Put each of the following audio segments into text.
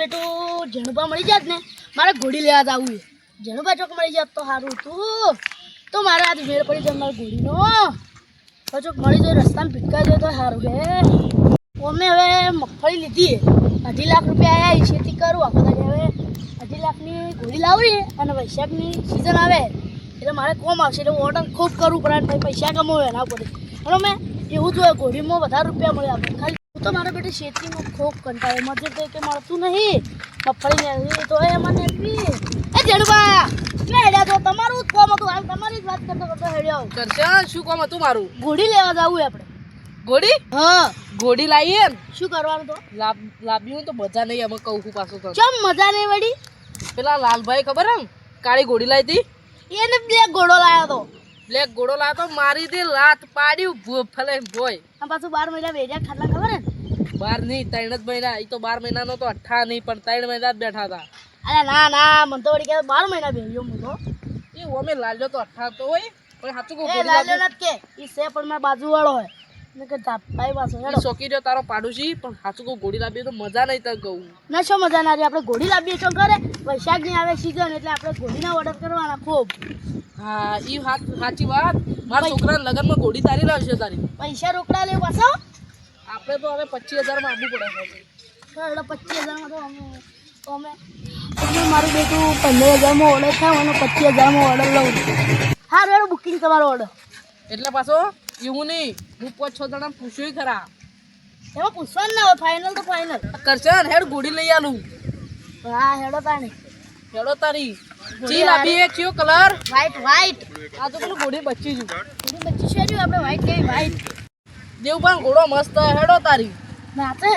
બેટું જેણુભા મળી જાત ને? મારે ઘોડી લેવા જવું છે. જેણુભા ચોક મળી જાત તો સારું હતું. તો મારે આજ મેળ પડી જાય મારા ઘોડીનો. ચોક મળી જાય, રસ્તામાં ભીટકા જાય તો સારું છે. અમે હવે મગફળી લીધી. અઢી લાખ રૂપિયા આવ્યા ખેતી કરું. આ દાડે હવે અઢી લાખની ઘોડી લાવી અને વૈશાખની સિઝન આવે. એટલે મારે કોમ આવશે, એટલે ઓર્ડર ખૂબ કરવું પડે પૈસા કમાવું એના પડે અને મેં એવું જોઈએ ઘોડીમાં વધારે રૂપિયા મળ્યા આપણે. ખાલી હું તો મારા બેટા શેતીમાં ખૂબ કંટાળે મજૂર તો કે મળતું નહીં. મગફળી ને તો એ મને એ જેડુબા મેં હેડ્યા તો તમારું જ કોમ હતું. હાલ તમારી જ વાત કરતો કરતો હેડ્યો કરશે? શું કોમ હતું મારું? ઘોડી લેવા જવું આપણે. ઘોડી? હા. ઘોડી લાવીએ શું કરવાનું તો? લાવ્યું તો મજા નહીં અમે કહું છું પાછું તો ચમ મજા નહીં વળી? પેલા લાલભાઈ ખબર એમ? કાળી ઘોડી લાવી હતી. એને બ્લેક ઘોડો લાવ્યો તો. બ્લેક ઘોડો લાવ્યો તો મારી દે લાત પાડ્યું ભૂ ફલે ભોય આ પાછું બાર મહિના વેજ્યા ખાટલા ખબર ને? બાર નહીં ત્રણ જ મહિના. એ તો બાર મહિનાનો તો અઠ્ઠા નહીં પણ ત્રણ મહિના જ બેઠા હતા. અરે ના ના મને તો વળી કે બાર મહિના બેહ્યો હું તો. એ ઓમે લાલ્યો તો અઠ્ઠા તો હોય પણ સાચું કહું એ ઘોડી લાલ્યો લાવ્યું. કે એ સે પણ મારા બાજુ વાળો હોય. ને કે ધાપાઈ પાસે હેડો. શોકી રહ્યો તારો પાડોશી પણ સાચું કહું ઘોડી લાવી તો મજા નહીં તને કહું. ના શું મજા ના રહી? આપણે ઘોડી લાવીએ ઘરે વૈશાખ નહીં આવે સીઝન એટલે આપણે ઘોડીના ઓર્ડર કરવાના ખૂબ. હા એ વાત સાચી વાત. મારા છોકરાના લગ્નમાં ઘોડી તારી લાવશે તારી. પૈસા રોકડા લે પાછો આપણે તો હવે પચીસ હજારમાં આવવું પડે એટલે પચીસ હજારમાં તો અમે તો અમે એટલે મારું બેટું પંદર હજારમાં ઓર્ડર થાય અને પચીસ હજારમાં ઓર્ડર લઉં હા રેડો બુકિંગ તમારો ઓર્ડર એટલે પાછો એવું નહીં. હું પાંચ છ જણા પૂછ્યું ખરા. એમાં પૂછવાનું ના હોય ફાઇનલ તો ફાઇનલ કરશે ને હેડ ગોળી લઈ આલું. હા હેડો તાણી. હેડો તારી. ચીલ આપી એ કયો કલર વ્હાઈટ વ્હાઈટ આ તો પેલું ગોળી બચી જુ ગોળી બચી છે આપણે વ્હાઈટ કેવી વ્હાઈટ દેવભાન ઘોડો મસ્ત હેડો તારી. નાચે?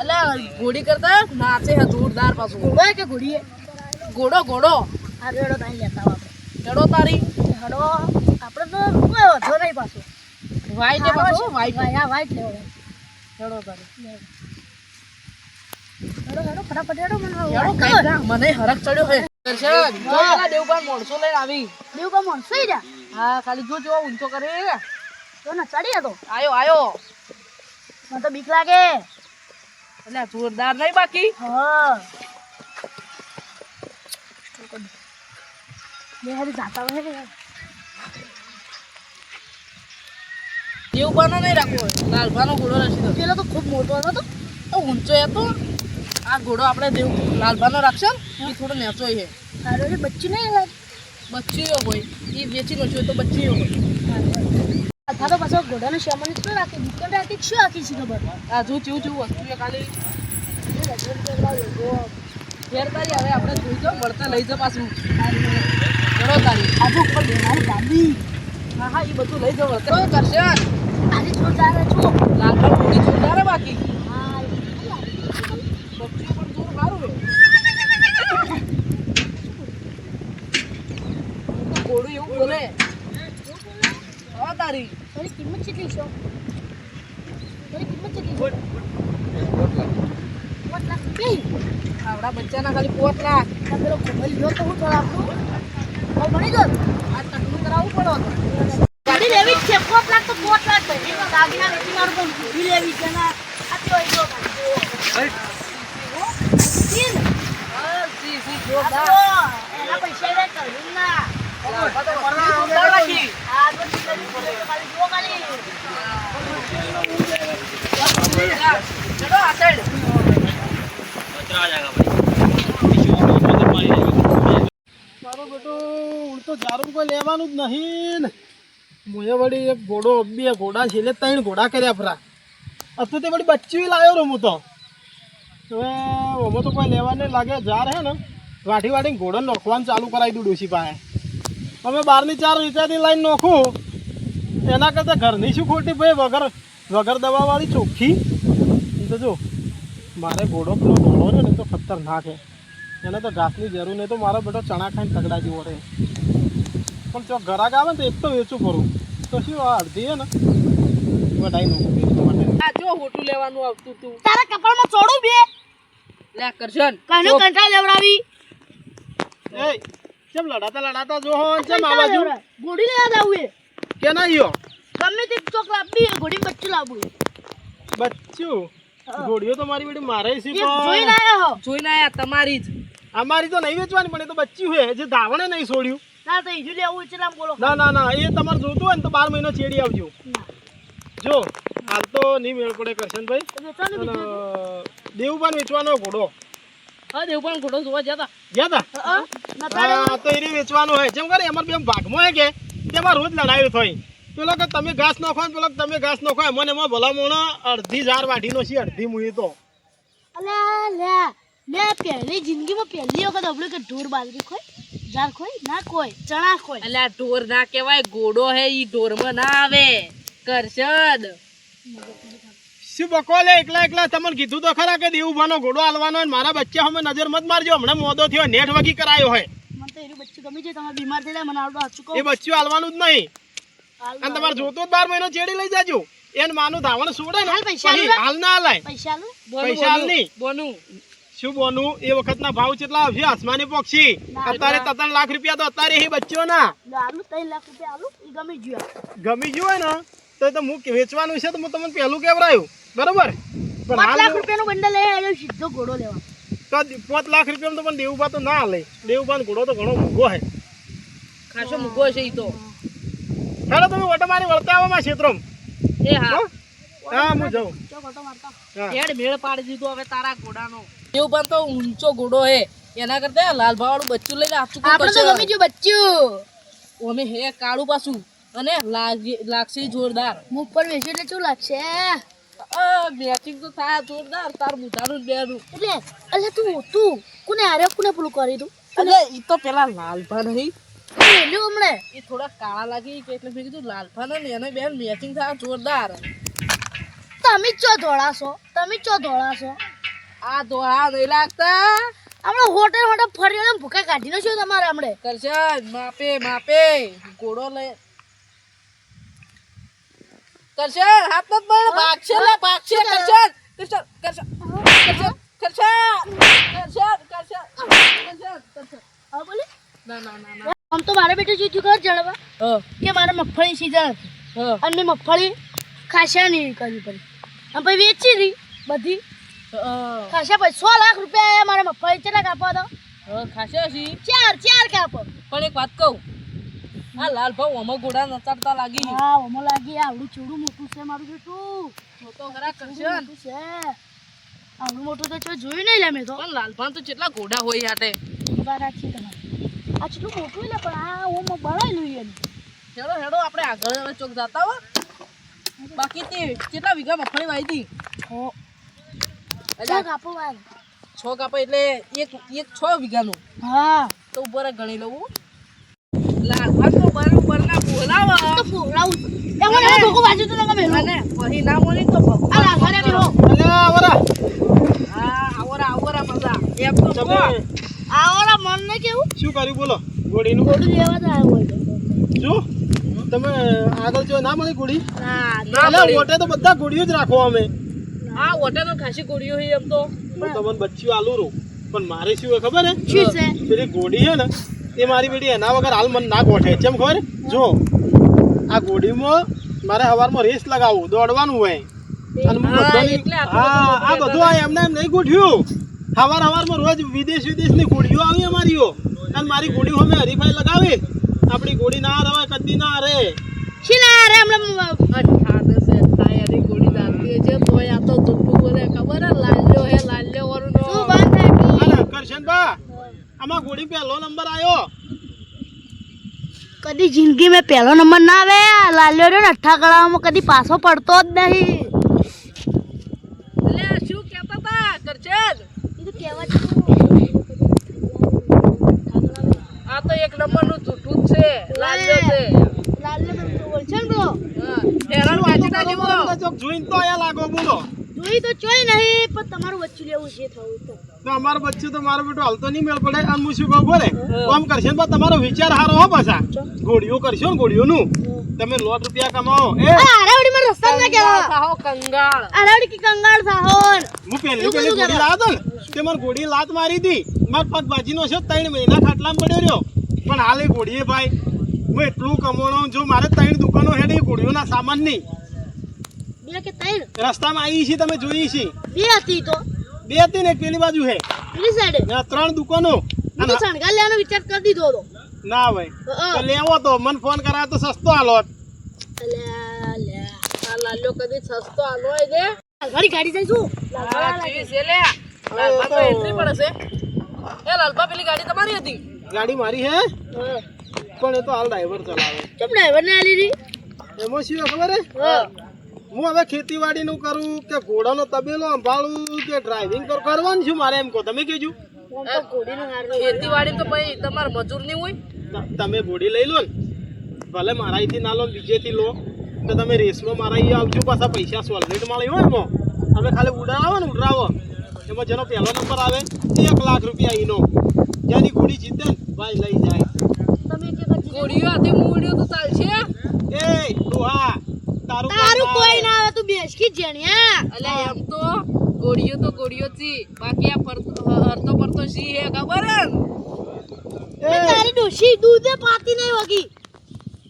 એટલે ઘોડી કરતા નાચે હે જોરદાર પાછું. ઘોડો કે ઘોડી ઘોડો ઘોડો. હા રેડો તાણી લેતા હેડો તારી. હેડો આપણે તો કોઈ વધો નહીં પાછું. વાઈટ એ પાછું વાઈટ. હા વાઈટ લેવો. હેડો તારી. હેડો હેડો ફટાફટ હેડો મને મને હરખ ચડ્યો હે. કરશન જો પેલા દેવભાન મોણસો લઈને આવી. દેવ મન સઈ જા હા ખાલી જો જો ઊંચો કરે. તો ના ચડી હતો આયો આયો. મને તો બીક લાગે. એટલે જોરદાર નહીં બાકી. હા. બે હારી જાતા હોય ને. નહીં રાખવો લાલભાનો ઘોડો રાખી દો. પેલો તો ખૂબ મોટો હતો તો. ઊંચો હતો. આ ઘોડો આપણે દેવ લાલભાનો રાખશે ને એ થોડો નેચો છે. સારો બચ્ચી નહીં લાગે બચ્ચીઓ હોય. એ વેચી નાખ્યો તો બચ્ચીઓ હોય. અથવા તો પાછો ઘોડાનો સામાન શું રાખી દુકાન રાખી શું રાખી છે ખબર? આ જો ચેવું ચેવું વસ્તુ ખાલી ફેર તારી હવે આપણે જોઈ જાઓ મળતા લઈ જા પાછું. ચડો તારી. ઉપર બેનારી ગાડી હા હા એ બધું લઈ જાવ તો કરશે? આજે જોરદાર છો ઘોડી જોરદાર હે બાકી. હા બચ્ચીઓ પણ જોર સારું છે તો ઘોડું એવું બોલે હા તારી થોડી કિંમત કેટલી છે? થોડી કિંમત કેટલી છે? લાખ રૂપિયા. આવડા બચ્ચાના ખાલી પોટ લાખ. પેલો ઘુમલ લ્યો તો હું થોડા આપણું હવે ભણી દો આ તકલું કરાવવું પડો ગાડી લેવી જ છે. પાંચ લાખ તો પાંચ લાખ ભાઈ એમાં દાગીના નથી મારું પણ ઘોડી લેવી છે ના. આ તો જો. જોરદાર એના પૈસા કર્યું ના. જો મારો કોઈ લેવાનું જ નહીં ને. વળી એક ઘોડો, બે ઘોડા છે એટલે ત્રણ ઘોડા કર્યા ફરા. હતું તે વળી બચ્ચી લાવ્યો રહું તો. હવે હવે તો કોઈ લેવાને લાગે જાર રહે ને. વાઢી વાઢીને ઘોડો નોખવાનું ચાલુ કરાવી દઉં ડોસી પાસે. અમે બહારની ચાર રીચાથી લાઈન નોખું. એના કરતાં ઘરની શું ખોટી ભાઈ? વગર વગર દવાવાળી ચોખ્ખી? તો જો મારે ઘોડો પેલો ઘોડો છે ને તો ખતરનાક છે. એને તો ઘાસની જરૂર નહીં તો મારો બેટો ચણા ખાઈને તગડા જેવો રહે. પણ જો ઘરાક આવે ને તો એક તો વેચું કરું તો શું આ અડધી છે ને? વઢાઈ નોખું આ જો હોટું લેવાનું આવતું તું. તારા કપાળમાં ચોડું બે. લે કરશન કઈનો કંટાળ લેવડાવી. એ કેમ લડાતા લડાતા જો હોન કેમ આ જો ઘોડી લેવા જવું એ. કે ના યો ગમે તે ચોક લાવવી એ ઘોડી બચ્ચું લાવવું બચ્ચું? ઘોડીઓ તો મારી બેટી મારે છે એ જોઈને આયા હો. જોઈને આયા તમારી જ. અમારી તો નહીં વેચવાની પણ એ તો બચ્ચી હોય જે ધાવણે નહીં છોડ્યું. ના તો ઈજુ લેવું છે આમ બોલો. ના ના ના એ તમારે જોતું હોય ને તો બાર મહિનો ચેડી આવજો. જો હાલ તો નહીં મેળ પડે કરશનભાઈ. ભાઈ વેચો ને અને બીજું વેચવાનો ઘોડો. હા દેવ ઘોડો જોવા જતા જતા હા નતા તો એ વેચવાનું હોય. જેમ કરે અમારે બેમ ભાગમાં હે કે તેમાં રોજ લડાઈ થઈ. પેલો કે તમે ઘાસ નાખો ને પેલો તમે ઘાસ નાખો મને એમાં ભલા મોણો અડધી ઝાર વાઢીનો છે અડધી મુઈ તો. અલ્યા લે લે પહેલી જિંદગીમાં પહેલી વખત આપણે કે ઢોર બાજરી ખોય જાર ખોય ના ખોય ચણા ખોય અલ્યા આ ઢોર ના કહેવાય ઘોડો હે ઈ ઢોરમાં ના આવે. કરશદ. શું બકોલે એકલા એકલા તમને કીધું તો ખરા કે દેવુભાનો ઘોડો હાલવાનો હોય મારા બચ્ચા અમે નજર મત મારજો. હમણાં મોદો થયો નેટ વગી કરાયો હોય. મને તો એનું બચ્ચું ગમી છે તમે બીમાર થઈ જાય મને આવડો હાચું કહું. એ બચ્ચું હાલવાનું જ નહીં. અને તમારે જોતો જ બાર મહિનો ચેડી લઈ જાજો. એને માનું ધાવણ છોડે ને. હાલ પછી હાલ ના હાલાય. પૈસા હાલ નહીં. બોનું શું બોનું? એ વખતના ભાવ કેટલા આવશે આસમાની પક્ષી. અત્યારે ત્રણ લાખ રૂપિયા તો અત્યારે એ બચ્ચો ના લો આલુ ત્રણ લાખ રૂપિયા આલુ. એ ગમી ગયું. ગમી ગયું હોય ને તો હું વેચવાનું છે તો હું તમને પહેલું કેવડાયું બરોબર? પણ પાંચ લાખ રૂપિયાનું બંડલ લઈ આવ્યો સીધો ઘોડો લેવા તો પાંચ લાખ રૂપિયામાં તો પણ દેવુભા તો ના હાલે દેવુભા ઘોડો તો ઘણો મોંઘો છે ખાસો મોંઘો છે એ તો. ચાલો તમે ઓટો મારી વળતા આવો માં ક્ષેત્રમ. એ હા. હા? હું જાઉં. ચો ઘોટો મારતા. હેડ મેળ પાડી દીધો હવે તારા ઘોડાનો. પણ તો ઊંચો ઘોડો હે. એના કરતા લાલભા વાળું બચ્ચું લઈને આચું આપણે તો ગમી ગયું બચ્ચું. અમે હે કાળું પાછું અને લાગી- લાગશે જોરદાર. મુખ પર બેસી એટલે શું લાગશે? મેચિંગ તો થાય જોરદાર તાર મુઠાનું જ બેનું. એટલે એટલે તું તું કોને હારે કોને પેલું કરી તું? અરે ઈ તો પેલા લાલભા નહીં હમણે? એ થોડા કાળા લાગી કે એટલે મેં કીધું લાલભા ને એને બેન મેચિંગ થાય જોરદાર. તમે ચો ધોળાશો તમે ચો ધોળાશો આ ધોળા નહીં લાગતા. હમણાં હોટલ હોટલ ફરી ભૂકા કાઢીને શું તમારે હમણે. કરશે માપે માપે. ઘોડો લઈ કરશન હાથ મત બળ ભાગશે લે ભાગશે કરશન કરશન કરશન કરશન કરશન કરશન કરશન કરશન કરશન હા બોલે. ના ના ના આમ તો મારે બેટે શું થયું જળવા. કે મારે મગફળી સીઝન હતી. હા. અને મેં મગફળી ખાસા નહીં કરવી પડી. આમ પછી વેચી હતી બધી. ખાસા પછી સો લાખ રૂપિયા મારે મગફળી કેટલા કાપવા તો? હા સી ચાર ચાર કાપો. પણ એક વાત કહું. આ લાલ ભાવ આમાં ગોડા નચાડતા લાગી હા ઓમો લાગી. આવડું ચૂડું મોટું છે મારું બેટું. મોટો કેવડું કરશન છે. આવડું મોટું તો જો જોયું નહીં લે મેં તો. પણ લાલભાન તો કેટલા ઘોડા હોય વાત સાચી તમારી. આ ચૂડું મોટું લે પણ આ ઓમો બનાવેલું એને. હેડો હેડો આપણે આગળ હવે ચોક જતા હો. બાકી તે કેટલા વીઘા મગફળી વાવી હતી એટલે કાપો વાર છ કાપો એટલે એક એક છ વીઘાનું. હા. તો ઉપર ગણી લઉં. લાલભાન તો બરોબર ના બોલાવો. તો ફોડાવું એમાં એમાં ધોકો બાજુ તો તમે અને પછી ના બોલી તો આ લાગવાને બેહો. અલ્યા આવરા. હા આવરા આવરા મજા એમ તો કહો. આવરા મન ને કેવું? શું કર્યું બોલો? ઘોડીનું ગોડું લેવા તો આવ્યો શું? તમે આગળ જો ના મળી ગોડી ના ના ઓટે તો બધા ઘોડીઓ જ રાખો અમે. હા ઓટે તો ખાસી ગોડીઓ હોય એમ તો. હું તમને બચ્ચું આલુ રહું. પણ મારે શું ખબર હે? શું છે? પેલી ગોડી છે ને એ મારી બેટી એના વગર હાલ મને ના ગોઠે. ચેમ ખબર? જો આ ઘોડીમાં મારે સવારમાં રેસ લગાવવું દોડવાનું હોય. અને બધાની- હા આ બધું આ એમને એમ નહીં ગોઠ્યું સવાર સવારમાં રોજ વિદેશ વિદેશની ઘોડીઓ આવી અમારીઓ. અને મારી ઘોડી અમે હરીફાઈ લગાવી. આપણી ઘોડી ના રવાય કદી ના રે શી ના રે હમણાં ગોળી દાંતી. છે આ તો બોલે ખબર લાલ્યો હે લાલ્યો આમાં ઘોડી પહેલો નંબર આવ્યો કદી જિંદગી મેં પહેલો નંબર ના આવે. આ લાલ્યો રહ્યો ને અઠ્ઠા કળામાં કદી પાછો પડતો જ નહીં. એટલે શું કહેતા તા કરચેદ એ તો કહેવા આ તો એક નંબરનું જૂઠું જ છે. લાલ્યો છે. લાલ્યો તો બોલ છે ને બ્રો હા હેરાન વાંચી ના જેવો બધા ચોક જોઈને તો આયા લાગો બોલો. જોઈ તો ચોઈ નહીં પણ તમારું બચ્ચું લેવું છે થવું તો. તો અમારો બચ્ચું તો મારો બેટો હાલતો નહીં મેળ પડે અને હું શું કહું બોલે? કોમ કરશે ને તમારો વિચાર હારો હો પાછા. ગોળીઓ કરશો ને ઘોડીઓનું? તમે લોટ રૂપિયા કમાવો એ આરાવડી માં રસ્તા ના કેવા સાહો કંગાળ. આરાવડી કી કંગાળ સાહો હું પેલી પેલી ગોળી લાવ્યો ને તે માર ગોળી લાત મારી હતી. મારા પગ ભાજીનો છે ત્રણ મહિના ખાટલામાં પડ્યો રહ્યો. પણ હાલ એ ઘોડીએ ભાઈ હું એટલું કમાણો જો મારે ત્રણ દુકાનો હેડે એ ના સામાન નહીં. બે કે ત્રણ? રસ્તામાં આવી છે તમે જોઈ છે બે હતી તો. બે હતી ને એક પેલી બાજુ હે. પેલી સાઈડે ના ત્રણ દુકાનો. તો શણગાર લેવાનો વિચાર કરી દીધો હતો. ના ભાઈ. હં. તો લેવો તો. મને ફોન કરાવે તો સસ્તો હાલો અલ્યા, અલ્યા. આ લાલ્યો કદી સસ્તો આલો એ દે ઘડી ગાડી જઈશું હા, જેવી છે લે. લાલબા તો entry પડે છે. એ લાલબા પેલી ગાડી તમારી હતી? ગાડી મારી હે? હા. પણ એ તો હાલ ડ્રાઈવર ચલાવે. કેમ ડ્રાઈવર ને આલી રી એમાં શું ખબર હે? હા. હું હવે ખેતીવાડીનું કરું કે ઘોડાનો તબેલો સંભાળું કે ડ્રાઇવિંગ કર? કરવાનું છું મારે એમ કહો. તમે કહેજો. તો હારું ખેતીવાડી તો ભાઈ તમારે મજૂર નહીં હોય તમે ઘોડી લઈ લો ને. ભલે મારા અહીંથી ના લો બીજેથી લો. તો તમે રેસમાં મારા આવજો પાછા પૈસા સોલ્વેટ મળી હોય એમાં. તમે ખાલી ઉડાવો ને ઉડાવો. એમાં જેનો પહેલો નંબર આવે એક લાખ રૂપિયા એનો. જેની ઘોડી જીતે ને ભાઈ લઈ જાય. તમે કે ઘોડીઓ હાથે મૂડ્યો તો ચાલશે? એ ડોહા તારું તારું કોઈ ના આવે તું બેસકી જણ્યા અલે એમ તો ઘોડીઓ તો ઘોડીઓ છી. બાકી આ હરતો પરતો સી હે ખબર હે? તારી ડોશી દૂધે પાતી નહીં વગી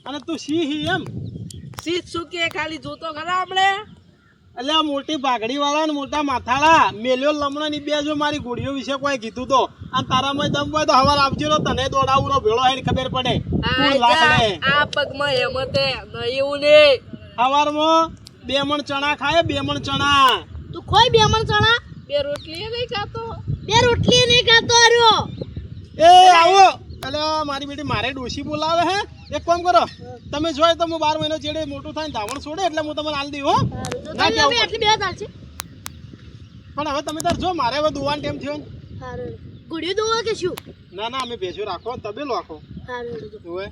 અને તું સી હી એમ? સી શું કે ખાલી જોતો ખરા આપણે એટલે આ મોટી પાઘડી વાળા ને મોટા માથાળા. મેલ્યો લમણો ની બે જો મારી ગોળીઓ વિશે કોઈ કીધું તો. અને તારામાં દમ હોય તો હવાર આપજો રો તને દોડાવું રો ભેળો એને ખબર પડે. આ પગમાં હેમતે નહીં એવું નહીં. હવારમાં બે મણ ચણા ખાય બે મણ ચણા. તું ખોય બે મણ ચણા? બે રોટલી નહીં ખાતો. બે રોટલી નહીં ખાતો આર્યો એ આવો. એટલે મારી બેટી મારે ડોશી બોલાવે હે. એક કામ કરો. તમે જોય તો હું બાર મહિનો જેડે મોટું થાય ને ધાવણ છોડે એટલે હું તમને હાલ દઈ હો. પણ હવે તમે તાર જો મારે હવે દુવાન ટાઈમ થયો ને? હારું. ગુડિયું દુવો કે શું? ના ના અમે ભેજો રાખો તબેલો રાખો. હારું હવે.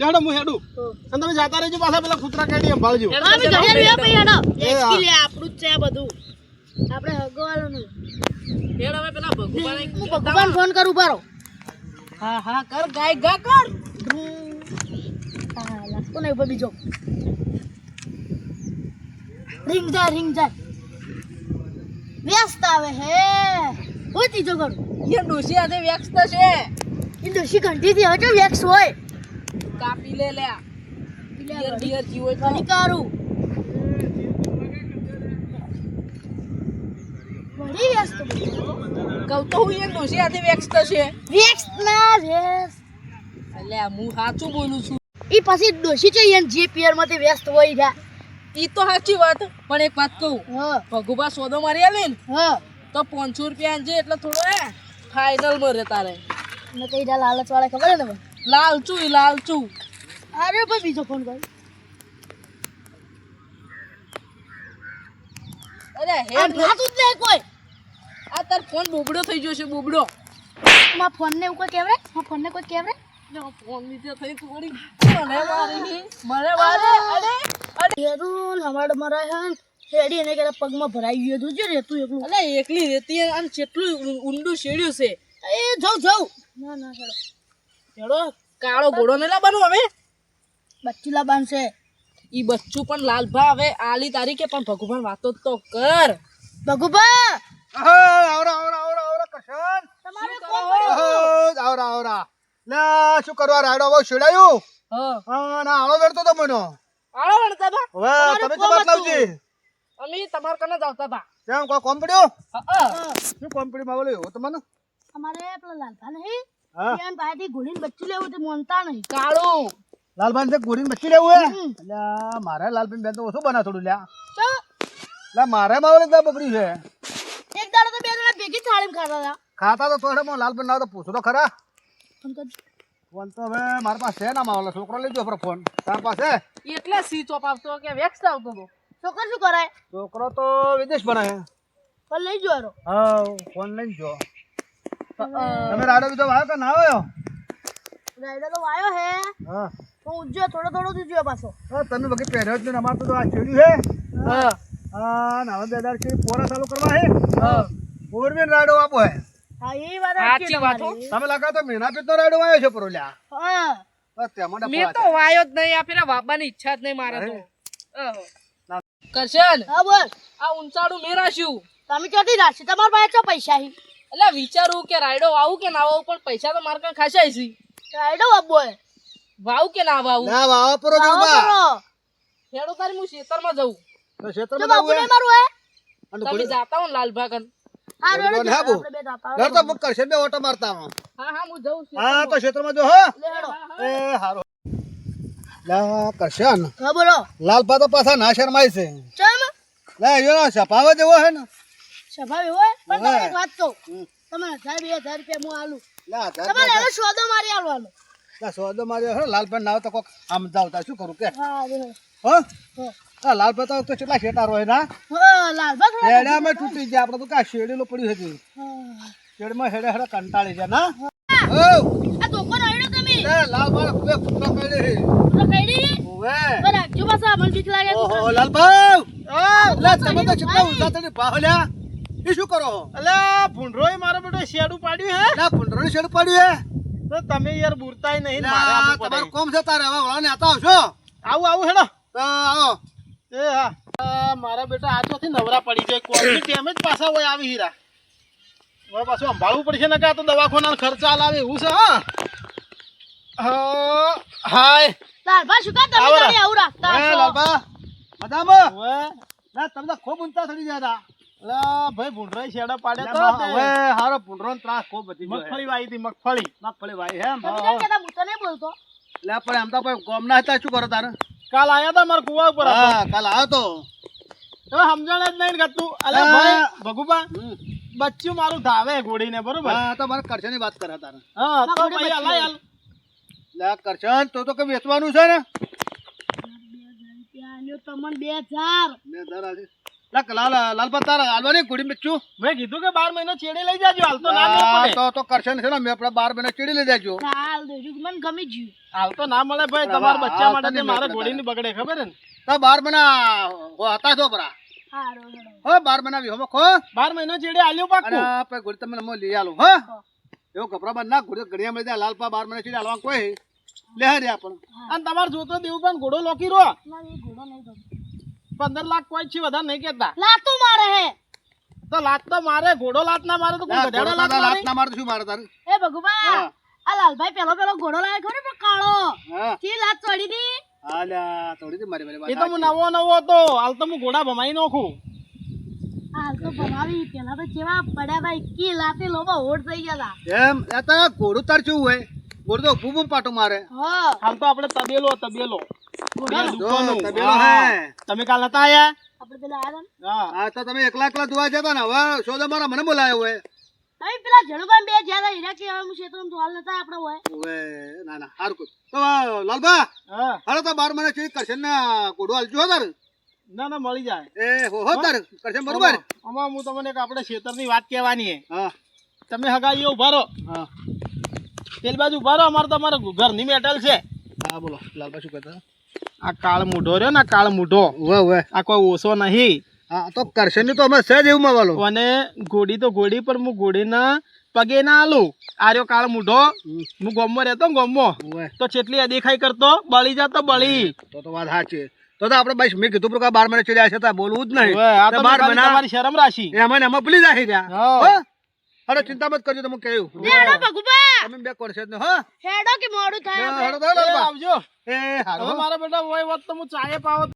જાડો હું હેડું. અને તમે જાતા રહેજો પાછા પેલા કૂતરા કાઢી સંભાળજો અમે રહ્યા. હેડો લે આપણું જ છે આ બધું. આપણે હગવાળું હેડ હવે પેલા ભગવાન હું ભગવાન ફોન કરું બારો હા હા કર ગાય ગા કર. હા લાગતો નહીં ઉપર બીજો. રિંગ જાય રિંગ જાય. વ્યસ્ત આવે હે. હોય ત્રીજો કરું એ ડોસી આજે વ્યસ્ત છે. એ ડોસી ઘંટીથી હવે જો વેક્સ હોય. કાપી લે લે બિયર બિયર જીવો હોય તો ઘણી કારું. ઘણી વ્યસ્ત કહું તો હું એ ડોસી હાથે વ્યસ્ત છે. વ્યસ્ત ના વેક્સ એટલે હું સાચું બોલું છું. ઈ પછી ડોશી છે એન જે પિયરમાંથી વ્યસ્ત હોય જા ઈ તો સાચી વાત પણ એક વાત કહું. ભગુભા સોદો મારી આલે ને હા. તો પાંચસો રૂપિયા છે એટલે થોડો એ ફાઇનલ મરે તારે. મેં કઈ લાલચ વાળા ખબર હે ને લાલચું લાલચુ અરે ભાઈ બીજો ફોન કર. અરે હે નાતું જ નહીં કોઈ. આ તાર ફોન બોબડો થઈ ગયો છે બોબડો. મા ફોન ને કોઈ કેવરે મારા ફોન ને કોઈ કહેવાય? ફોન લીધે થઈ થોડી મને મારી મને મારે અરે! અરે હેરું હમાડ મરાય હન હેડી એને કે પગમાં ભરાઈ ગયો તું જે રેતું એકલું. અલે એકલી રેતી અને કેટલું ઊંડું શેડ્યું છે. એ જાઉં જાઉં. ના ના ચલો હેડો કાળો ઘોડો ને લાવવાનું હવે? બચ્ચું લાવવાનું છે. ઈ બચ્ચું પણ લાલભા હવે આલી તારીખે પણ ભગવાન વાતો તો કર. ભગુભા! આવરા આવરા આવરા આવરા કશન. તમારે શું કોણ પડ્યું? આવરા આવરા. લે શું કરવા રાડો બહુ છેડાયું હા. હા ના આળો વેડતો તો મને. આળો વળતા હતા હવે તમે તો હતું? લાવજી. અમે તમાર કને જાવતા હતા કેમ કોઈ કોમ પડ્યો? હા. શું કોમ પડ્યું માવલે? હો તમને અમારે પેલા લાલભા નહીં. હા એન પાસેથી ઘોડીને બચ્ચું લેવું તે મોનતા નહીં. કાળું. લાલભાઈ ને ગોરીને બચ્ચી લેવું હે? એટલે મારે લાલભાઈ બેન તો ઓછું બના થોડું લ્યા. ચો એટલે મારે માવલે તો છે. એક દાડો તો બે જણા ભેગી થાળીમાં ખાતા હતા. ખાતા તો થોડે હું લાલભાઈ ના તો પૂછો તો ખરા. ફોન તો હવે મારા પાસે ના માવલે છોકરો લઈ ગયો ફોન. તાર પાસે? એટલે સી ચોપ આવતો કે વેક્સ આવતો હતો છોકરો શું કરાય છોકરો તો વિદેશ બનાવે પણ લઈ જો હા ફોન લઈને જો. તમે રાડો બીજો વાયો કે ના વાયો? રાડો તો વાયો હે. હા. તો ઉજ્જો થોડો થોડો ઉજ્જો પાછો. હા, તમે બધી પહેર્યો જ ને અમાર તો આ છેડ્યું હે. હા. હા નાવા બેદાર છે પોરા ચાલુ કરવા હે. હા. પોરમેન રાડો આપો હે. હા એ વાત સાચી વાત હો. તમે લગા તો મહિના પીતનો રાડો આવ્યો છે પરોલ્યા. હા. મેં તો વાયો જ નહીં આ પેલા વાપવાની ઈચ્છા જ નહીં મારે તો. કરશન હા. બોલ. આ ઊંચાડું મેરાશ્યું તમે ક્યાંથી રાશી તમારા પાસે પૈસા હી? એટલે વિચારું કે રાયડો વાવું કે ના વાવું પણ પૈસા તો મારા કઈ ખાસા છે રાયડો વાવો હે વાવું કે ના વાવું? ના વાવો પરો કરો. હેડો તારી હું ખેતરમાં જઉં. તો તો બાપુ જવું ને મારું હે? અને તમે જાતા હો લાલભા કન હા રેડો હે બહુ? આપણે બે જાતા કરશે બે ઓટો મારતા હા હા હું જઉં છું. હા તો ક્ષેત્રમાં જો હો. એ હારો. લા કરશન હા બોલો. લાલપા તો પાછા ના શરમાય છે. ચમ? લા યો સપાવે જેવો હે ને? સ્વભાવ એવો પણ તમે એક વાત કહું. તમે હજાર બે હજાર રૂપિયા હું આલું. તમારે હવે સોદો મારી આલવાનો સોદો મારી હે લાલપા ના તો કોક આમ જાવતા શું કરું કે? હા તો કેટલા શેટા રોય ના? હેડામાં તૂટી ગયા આપણે તો કા શેડેલું પડ્યું હતું. શેડમાં હેડે હેડે કંટાળી ગયા ના? લાલભાઈ એ શું કરો? એટલે ભૂંડરોય મારો બેટો શેડું પાડ્યું હે? લા શેડું પાડ્યું હે. તો તમે યાર બુરતાય નહીં. તમારું કોમ છે તારે હવે વળાને આતા આવશો આવું આવું હેડો. આવો. એ હા. મારા બેટા આજ નથી નવરા પડી જાય. કોઈ ટેમ જ પાછા હોય આવી હીરા. હવે પાછું સંભાળવું પડશે ને કે આ તો દવાખાના ખર્ચા લાવે એવું છે હા. હાય. લાલભા શું કા તમે આવો રાખતા? લાલબા મજામાં? ના તમને તો ખૂબ ઊંચા ચડી ગયા તા અલા, ભાઈ ભૂંડરાય શેડા પાડે તો હવે હારો ભૂંડરો ત્રાસ ખૂબ વધી મગફળી વાઈ હતી મગફળી. મગફળી વાઈ હે હું તો નહીં બોલતો? લે પણ એમ તો ભાઈ કોમ ના હતા શું કરો તારે? કાલ આયા તા મારા કુવા ઉપર હા કાલ આવ્યો તો. હવે સમજણ જ નહીં કરતું અલે ભાઈ ભગુબા બચ્ચું મારું ધાવે ઘોડીને બરોબર? હા તો મારે કરશનની વાત કરે તારે. હા તો ભાઈ. હલાય લે કરશન તો તો કે વેચવાનું છે ને? તમને બે હજાર. લે દર આજે લે લાલ લાલપા તારા હાલવાની કુડી મેચું મેં કીધું કે બાર મહિનો છેડી લઈ જાજો હાલ તો ના મેળ તો તો કરશન છે ને? મેં આપડે બાર મહિના ચીડી લઈ જાજો. હાલ દેજો મને ગમી જ્યું હાલ તો ના મળે ભાઈ તમારા બચ્ચા માટે મારે ઘોડીની બગડે ખબર હે ને? તો બાર મહિના હો હતા તો પરા હો બાર મહિના વિહોમાં ખો. બાર મહિનો છેડી આલ્યો પાકું પછી ઘોડી તમને મો લઈ આલું હો. એવો કપડા બાંધ ના ઘોડી ઘડિયા મળી જાય લાલપા બાર મહિના ચીડી હાલવા કોઈ. લે પણ આપણ અને તમારે જોતો દેવું પણ ઘોડો લોકી રો ના એ ઘોડો નહીં પંદર લાખ કોઈ છે વધારે નહીં કેતા લાતો મારે હે. તો લાત તો મારે ઘોડો લાત ના મારે તો કોઈ ગધેડો લાત મારે. લાત ના મારે શું મારે તારે? એ ભગુબા આ લાલભાઈ પેલો પેલો ઘોડો લાવ્યો ખરો ને કાળો? હા. લાત ચડી દી? આલ્યા થોડી દી મારી મારી એ તો હું નવો નવો હતો હાલ તો હું ઘોડા ભમાઈ નાખું. હાલ તો ભમાવી પેલા તો કેવા પડ્યા ભાઈ કી લાતે લોબા હોડ થઈ ગયા હતા એમ એ તો ઘોડું તાર કેવું હોય ઘોડો તો બૂમ પાટો મારે. હા. હાલ તો આપણે તબેલો તબેલો. તમે કાલ નતા આયા? આપણે પેલા આવ્યા હા. હા તો તમે એકલા એકલા જોવા જતા ને? હવે સોદા મારા મને બોલાયો હોય. હવે પેલા જણુભાઈ બે જ્યાં હીરા કે હું ક્ષેત્રમાં તો નતા આપણે હોય. ઓવે ના ના સારું કરું. તો લાલબા હા. હાલો તો બાર મને ચેક કરશે ને ઘોડું હાલજો તાર. ના ના મળી જાય. એ હો હો તાર. કરશે બરોબર? આમાં હું તમને એક આપણે ખેતરની વાત કહેવાની હે. હા. તમે હગાઈઓ ઊભા રહો. હા. પેલી બાજુ ઊભા રહો અમારે તમારે ઘરની મેટલ છે. હા બોલો. લાલબા શું કહેતા? આ કાળ મૂઢો રહ્યો ને આ કાળ મૂઢો. આ કોઈ ઓછો નહીં. હા તો કરશે ને તો અમે સહેજ એવું માવાલો અને ઘોડી તો ઘોડી પણ હું ઘોડીના પગે ના આલું આર્યો કાળ મૂઢો. હું ગોમમાં રહેતો ને તો ચેટલી દેખાઈ કરતો બળી જતો બળી. તો તો વાત સાચી. તો તો આપણે મેં કીધું પણ બાર મહિને ચડ્યા છે તો બોલવું જ નહીં. આ બાર મહિના શરમ રાશી. એમાં એમાં ભૂલી જાય રહ્યા? અરે ચિંતા મત કરજો તમે કહ્યું. હેડો ભગુબા. તમે બે કોણ છે? જ ને હા. હેડો કે મોડું થાય. હેડો તો આવજો. એ હવે મારા બેટા હોય વાત તો હું ચાએ પાવત